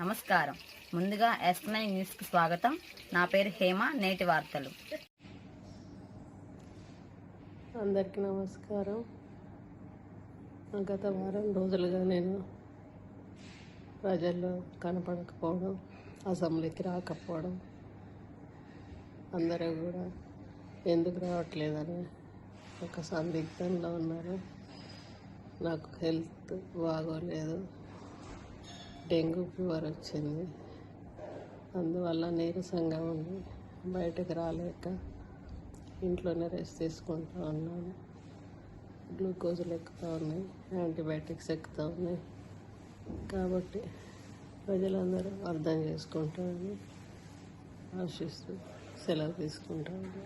నమస్కారం. ముందుగా yes nine న్యూస్కి స్వాగతం. నా పేరు హేమ నేటి వార్తలు. అందరికీ నమస్కారం. గత వారం రోజులుగా నేను ప్రజల్లో కనపడకపోవడం అసెంబ్లీకి రాకపోవడం అందరూ కూడా ఎందుకు రావట్లేదని ఒక సందిగ్ధంలో ఉన్నారు. నాకు హెల్త్ బాగోలేదు. డెంగ్యూ ఫీవర్ వచ్చింది అందువల్ల నీరసంగా ఉంది. బయటకు రాలేక ఇంట్లోనే రెస్ట్ తీసుకుంటూ ఉన్నాను. గ్లూకోజులు ఎక్కుతూ ఉన్నాయి. యాంటీబయాటిక్స్ ఎక్కుతూ ఉన్నాయి. కాబట్టి ప్రజలందరూ అర్థం చేసుకుంటారని ఆశిస్తూ సెలవు తీసుకుంటాను